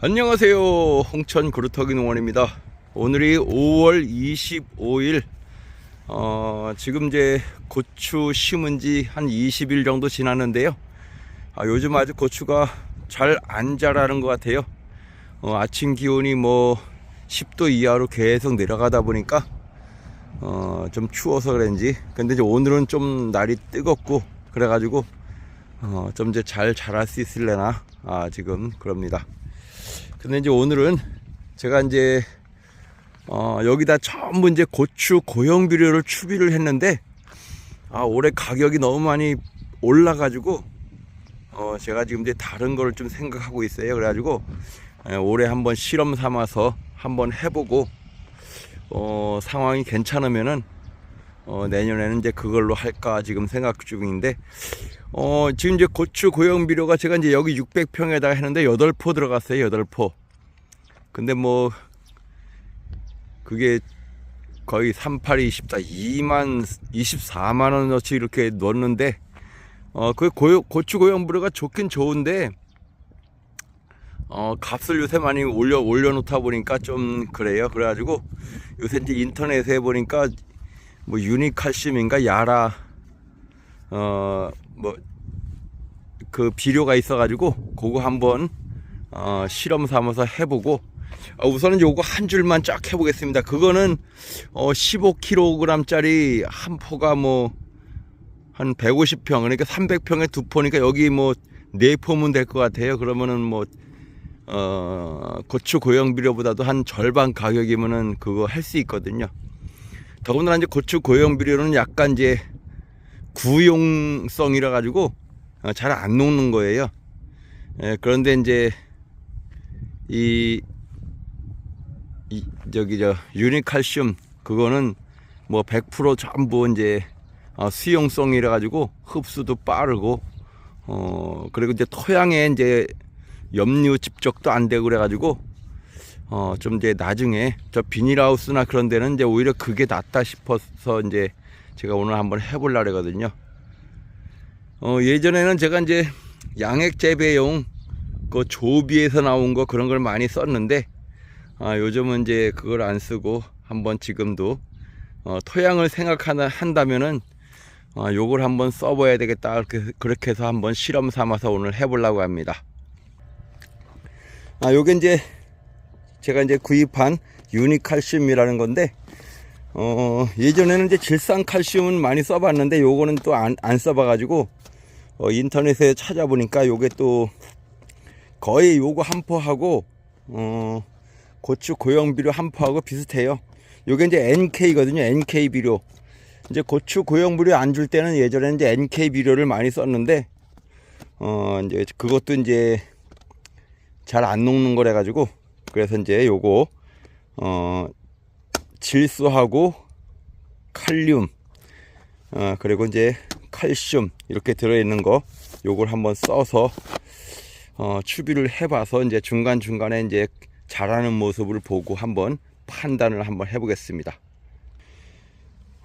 안녕하세요. 홍천 그루터기 농원입니다. 오늘이 5월 25일. 어, 지금 이제 고추 심은 지 한 20일 정도 지났는데요. 아, 요즘 아주 고추가 잘 안 자라는 것 같아요. 어, 아침 기온이 뭐 10도 이하로 계속 내려가다 보니까 어, 좀 추워서 그런지. 근데 이제 오늘은 좀 날이 뜨겁고 그래가지고 어, 좀 이제 잘 자랄 수 있을래나 아, 지금 그럽니다. 근데 이제 오늘은 제가 이제 어, 여기다 전부 이제 고추 고형 비료를 추비를 했는데 아, 올해 가격이 너무 많이 올라가지고 어, 제가 지금 이제 다른 거를 좀 생각하고 있어요. 그래가지고 예, 올해 한번 실험 삼아서 한번 해보고 어, 상황이 괜찮으면은 어, 내년에는 이제 그걸로 할까 지금 생각 중인데 어, 지금 이제 고추 고형 비료가 제가 이제 여기 600평에다가 했는데 8포 들어갔어요. 8포. 근데 뭐 그게 거의 38이 24 2만 24만 원어치 이렇게 넣었는데 어, 그 고요, 고추 고형 비료가 좋긴 좋은데 어, 값을 요새 많이 올려 올려 놓다 보니까 좀 그래요. 그래 가지고 요새 이제 인터넷에 해 보니까 뭐 유니칼슘인가 야라 어 뭐 그 비료가 있어가지고 그거 한번 어 실험 삼아서 해보고 어, 우선은 요거 한 줄만 쫙 해보겠습니다. 그거는 어 15kg짜리 한 포가 뭐 한 150평 그러니까 300평에 두 포니까 여기 뭐 네 포면 될 것 같아요. 그러면은 뭐 어, 고추 고형 비료보다도 한 절반 가격이면은 그거 할 수 있거든요. 더군다나 이제 고추 고형 비료는 약간 이제 구용성이라 가지고 어, 잘안 녹는 거예요. 예, 그런데 이제 이, 이 저기 저 유니칼슘 그거는 뭐 100% 전부 이제 어, 수용성이라 가지고 흡수도 빠르고 어 그리고 이제 토양에 이제 염류 집적도 안 되고 그래 가지고 어 좀 이제 나중에 저 비닐하우스나 그런 데는 이제 오히려 그게 낫다 싶어서 이제 제가 오늘 한번 해보려 그러거든요. 어 예전에는 제가 이제 양액 재배용 그 조비에서 나온 거 그런 걸 많이 썼는데 아 요즘은 이제 그걸 안 쓰고 한번 지금도 어 토양을 생각하나 한다면은 아 요걸 한번 써봐야 되겠다 그렇게 그렇게 해서 한번 실험 삼아서 오늘 해보려고 합니다. 아 요게 이제 제가 이제 구입한 유니칼슘이라는 건데 어 예전에는 이제 질산칼슘은 많이 써봤는데 요거는 또 안 안 써봐가지고 어, 인터넷에 찾아보니까 요게 또 거의 요거 한 포하고 어 고추 고형 비료 한 포하고 비슷해요. 요게 이제 NK거든요. NK 비료. 이제 고추 고형 비료 안 줄 때는 예전에는 이제 NK 비료를 많이 썼는데 어 이제 그것도 이제 잘 안 녹는 거래 가지고 그래서 이제 요거 어 질소하고 칼륨 어 그리고 이제 칼슘 이렇게 들어 있는 거 요걸 한번 써서 어 추비를 해 봐서 이제 중간 중간에 이제 자라는 모습을 보고 한번 판단을 한번 해 보겠습니다.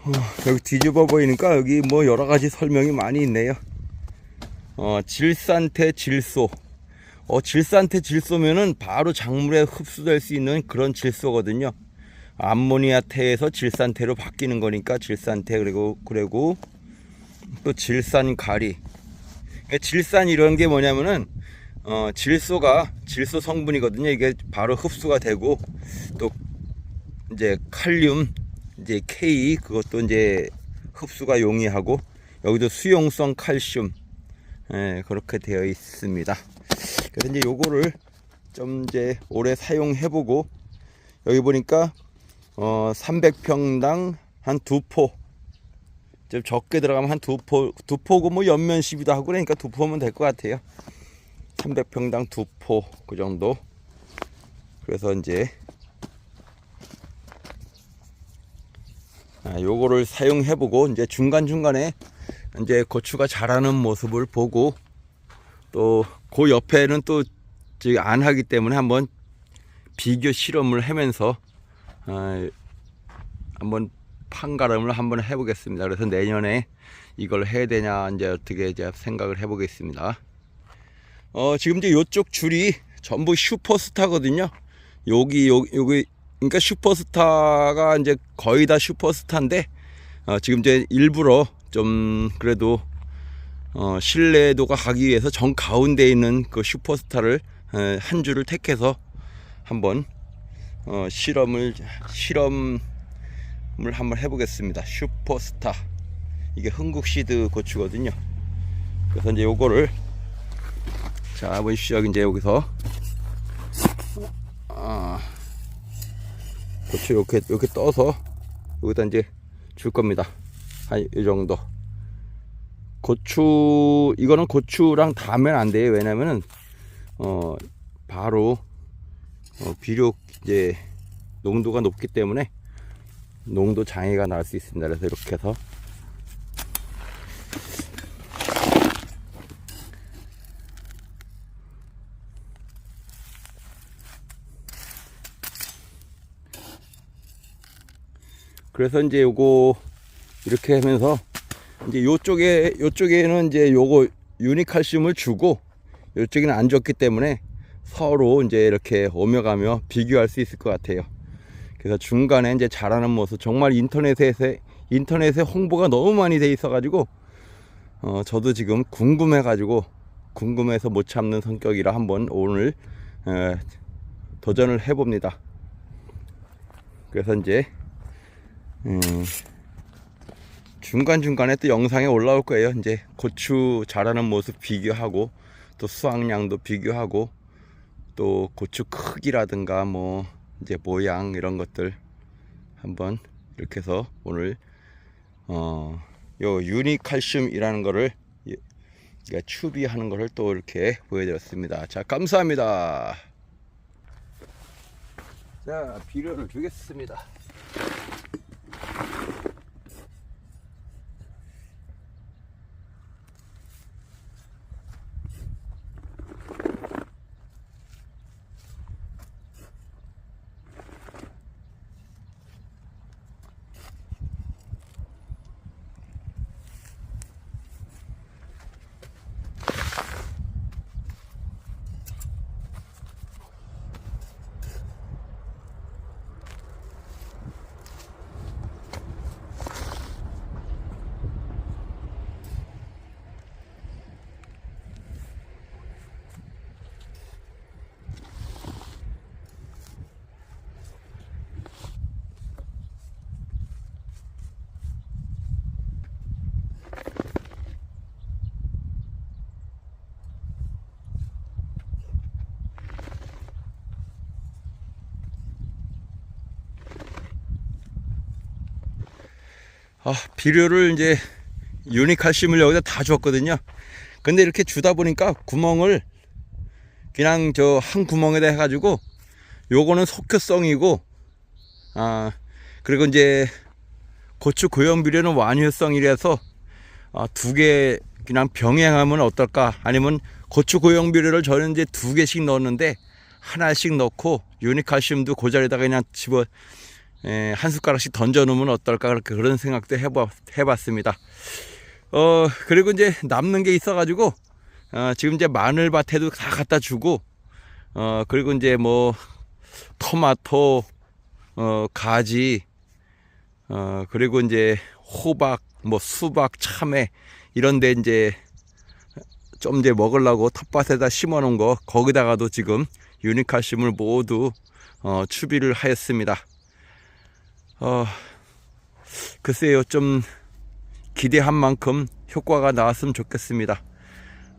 어, 여기 뒤집어 보이니까 여기 뭐 여러 가지 설명이 많이 있네요. 어, 질산태 질소. 어, 질산태 질소면은 바로 작물에 흡수될 수 있는 그런 질소거든요. 암모니아태에서 질산태로 바뀌는 거니까 질산태 그리고 그리고 또 질산가리. 그러니까 질산 이런 게 뭐냐면은 어, 질소가 질소 성분이거든요. 이게 바로 흡수가 되고 또 이제 칼륨 이제 K 그것도 이제 흡수가 용이하고 여기도 수용성 칼슘 예, 그렇게 되어 있습니다. 그래서 이제 요거를 좀 이제 오래 사용해 보고 여기 보니까 어 300평당 한 두 포. 좀 적게 들어가면 한 두 포, 두 포고 뭐 연면 시비도 하고 그러니까 두 포면 될 것 같아요. 300평당 두 포 그 정도. 그래서 이제 아, 요거를 사용해 보고 이제 중간 중간에 이제 고추가 자라는 모습을 보고 또 그 옆에는 또안 하기 때문에 한번 비교 실험을 하면서 아, 한번 판가름을 한번 해보겠습니다. 그래서 내년에 이걸 해야 되냐 이제 어떻게 이제 생각을 해보겠습니다. 어 지금 이제 요쪽 줄이 전부 슈퍼스타거든요. 여기 여기 여기 그러니까 슈퍼스타가 이제 거의 다 슈퍼스타인데 어, 지금 이제 일부러 좀 그래도 어, 신뢰도가 가기 위해서 정 가운데 있는 그 슈퍼스타를 에, 한 줄을 택해서 한번 어, 실험을 실험을 한번 해보겠습니다. 슈퍼스타 이게 흥국시드 고추거든요. 그래서 이제 요거를 자 보십시오. 이제 여기서 아, 고추 이렇게 이렇게 떠서 여기다 이제 줄 겁니다. 한 이 정도. 고추 이거는 고추랑 닿으면 안 돼요. 왜냐면은 어 바로 어, 비료 이제 농도가 높기 때문에 농도 장애가 날 수 있습니다. 그래서 이렇게 해서 그래서 이제 요거 이렇게 하면서 이제 요쪽에 요쪽에는 이제 요거 유니칼슘을 주고 요쪽에는 안 줬기 때문에 서로 이제 이렇게 오며 가며 비교할 수 있을 것 같아요. 그래서 중간에 이제 자라는 모습 정말 인터넷에 인터넷에 홍보가 너무 많이 돼 있어가지고 어 저도 지금 궁금해가지고 궁금해서 못 참는 성격이라 한번 오늘 에, 도전을 해봅니다. 그래서 이제 음, 중간중간에 또 영상에 올라올 거예요. 이제 고추 자라는 모습 비교하고 또 수확량도 비교하고 또 고추 크기라든가 뭐 이제 모양 이런 것들 한번 이렇게 해서 오늘 어 요 유니칼슘이라는 거를 예, 그러니까 추비하는 거를 또 이렇게 보여드렸습니다. 자 감사합니다. 자 비료를 주겠습니다. 아, 비료를 이제 유니칼슘을 여기다 다 줬거든요. 근데 이렇게 주다 보니까 구멍을 그냥 저 한 구멍에다 해가지고 요거는 속효성이고 아 그리고 이제 고추 고형 비료는 완효성이라서 아, 두 개 그냥 병행하면 어떨까 아니면 고추 고형 비료를 저는 이제 두 개씩 넣었는데 하나씩 넣고 유니칼슘도 그 자리에다가 그냥 집어 에, 한 숟가락씩 던져 놓으면 어떨까 그렇게 그런 생각도 해봐, 해봤습니다. 어 그리고 이제 남는 게 있어가지고 어, 지금 이제 마늘밭에도 다 갖다 주고 어 그리고 이제 뭐 토마토 어 가지 어 그리고 이제 호박 뭐 수박 참외 이런데 이제 좀 이제 먹으려고 텃밭에다 심어 놓은 거 거기다가도 지금 유니칼슘을 모두 어 추비를 하였습니다. 어, 글쎄요, 좀 기대한 만큼 효과가 나왔으면 좋겠습니다.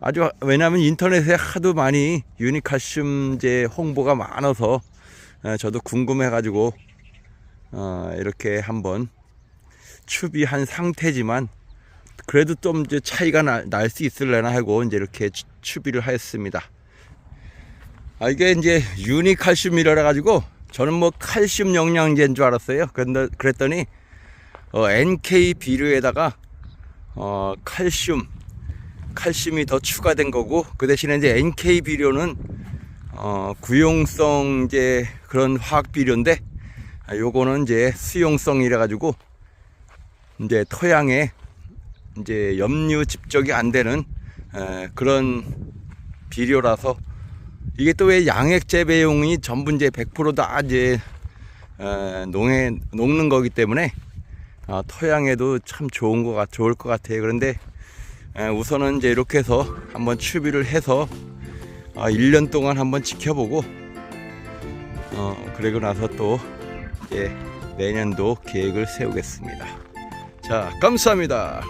아주, 왜냐하면 인터넷에 하도 많이 유니칼슘제 홍보가 많아서 어, 저도 궁금해가지고, 어, 이렇게 한번 추비한 상태지만, 그래도 좀 이제 차이가 날 수 있을래나 하고 이제 이렇게 추- 추비를 하였습니다. 아, 이게 이제 유니칼슘이라 가지고 저는 뭐 칼슘 영양제인 줄 알았어요. 근데 그랬더니 어, NK 비료에다가 어, 칼슘 칼슘이 더 추가된 거고 그 대신에 이제 NK 비료는 어, 구용성 이제 그런 화학 비료인데 아, 요거는 이제 수용성이라 가지고 이제 토양에 이제 염류 집적이 안 되는 에, 그런 비료라서 이게 또 왜 양액 재배용이 전부 이제 100%다 이제 어, 농에 녹는 거기 때문에 아, 토양에도 참 좋은 것 같, 좋을 것 같아요. 그런데 에, 우선은 이제 이렇게 해서 한번 추비를 해서 아, 1년 동안 한번 지켜보고 어, 그리고 나서 또 이제 내년도 계획을 세우겠습니다. 자, 감사합니다.